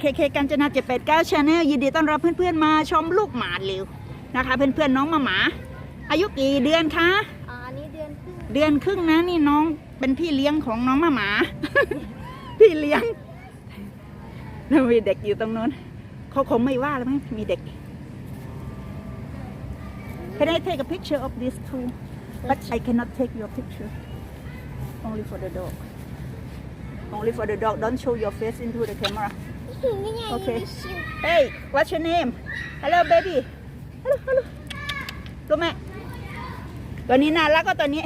เคเคกัญจนา789 Channel ยินดีต้อนรับเพื่อนๆมาชมลูกหมาเร็วนะคะ เพื่อนๆน้องมาหมา อายุกี่เดือนคะอ่าอันนี้เดือนครึ่งเดือนครึ่งนะนี่น้องเป็นพี่เลี้ยงของน้องมาหมา พี่เลี้ยงแล้วมีเด็กอยู่ตรงนู้นเขาคงไม่ว่าแล้วมั้งมีเด็ก Can I take a picture of this too but I cannot take your picture only for the dog only for the dog don't show your face into the camera นี่ไง Okay. Hey what's your name Hello baby Hello Hello ตัวแม่ตัวนี้น่ารักก็ตัวนี้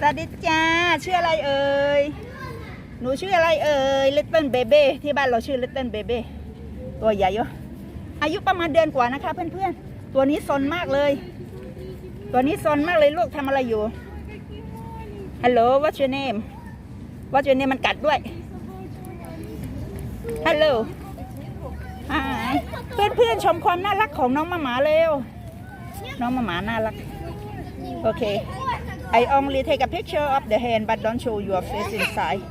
สวัสดีจ้า ชื่ออะไรเอ่ย หนูชื่ออะไรเอ่ย Little Baby ที่บ้านเราชื่อ Little Baby ตัวใหญ่เยอะอายุประมาณเดือนกว่านะคะ เพื่อนๆ ตัวนี้ซนมากเลย ตัวนี้ซนมากเลยลูกทำอะไรอยู่ Hello what's your name What's your name มันกัดด้วย Hello Hi เพื่อนๆชมความน่ารักของน้องหมาหมาเร็ว น้องหมาหมาน่ารัก โอเค I only take a picture of the hand but don't show your face inside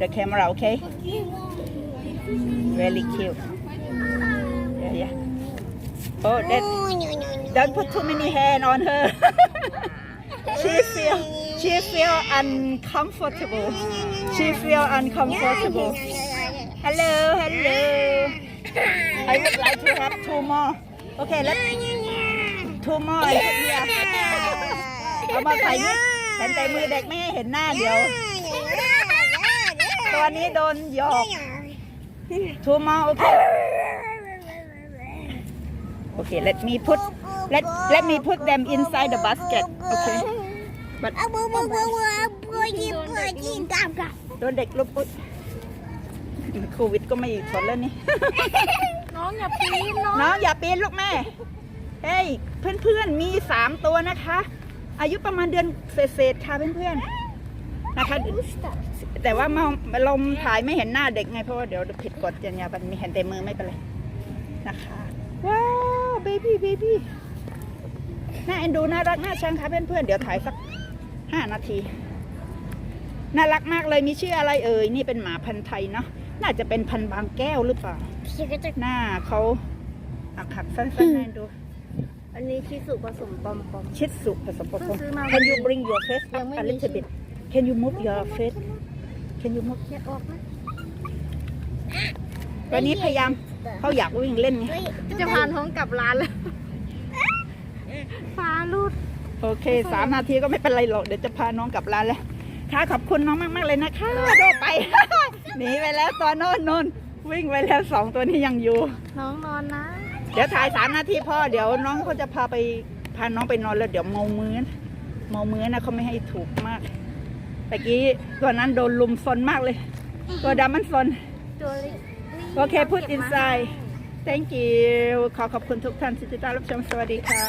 the camera okay very cute yeah yeah oh that don't put too many hand on her she feel she feel uncomfortable she feel uncomfortable hello hello I would like to have two more okay let's two more I put here เอามาใส่นี่เห็นแต่มือเด็กไม่ให้เห็นหน้าเดี๋ยว ตัวนี้โดนหยอกทูมาโอเคโอเค let me put let let me put them inside the basket โอเค but โดนเด็กลบอุ๊ย โควิดก็ไม่สนแล้วนี่ น้องอย่าปีนน้องน้องอย่าปีนลูกแม่ เฮ้ยเพื่อนๆมีสามตัวนะคะ อายุประมาณเดือนเศษๆค่ะเพื่อนๆนะคะ แต่ว่ามาลมถ่ายไม่เห็นหน้าเด็กไงเพราะว่าเดี๋ยวผิดกฎจรรยาบรรณมีเห็นแต่มือไม่เป็นไรนะคะ ว้าวเบบี้เบบี้น่าเอ็นดูน่ารักน่าชังค่ะเพื่อนๆเดี๋ยวถ่ายสักห้านาทีน่ารักมากเลยมีชื่ออะไรเอ่ยนี่เป็นหมาพันธุ์ไทยเนาะ น่าจะเป็นพันธุ์บางแก้วหรือเปล่าพี่ก็จะหน้าเขาหักหักๆสั้นๆให้ดู อันนี้ชิสุผสมปอมปอม ชิดสุผสมผสมซื้อมา Can you bring your face ยั up งไม่ a มี little bit Can you move your face Can you move แยกออกนะวันนี้พยายามเขาอยากวิ่งเล่นไง จะพาน้องกลับร้านแล้วฟ้าลูด โอเคสามนาทีก็ไม่เป็นไรหรอก เดี๋ยวจะพาน้องกลับร้านแล้ว ค่ะขอบคุณน้องมาก ๆ เลยนะคะโดดไป หนีไปแล้วตัวโน่นโน่นวิ่งไปแล้วสองตัวนี้ยังอยู่ น้องนอนนะ เดี๋ยวถ่ายสามนาทีพอเดี๋ยวน้องเขาจะพาไปพาน้องไปนอนแล้วเดี๋ยวเมามื้อนะเมามื้อนะเขาไม่ให้ถูกมากตะกี้ตัวนั้นโดนลุมซนมากเลย ตัวดำมันซนตัวเล็กโอเค put inside thank you ขอขอบคุณทุกท่านที่ติดตามรับชมสวัสดีค่ะ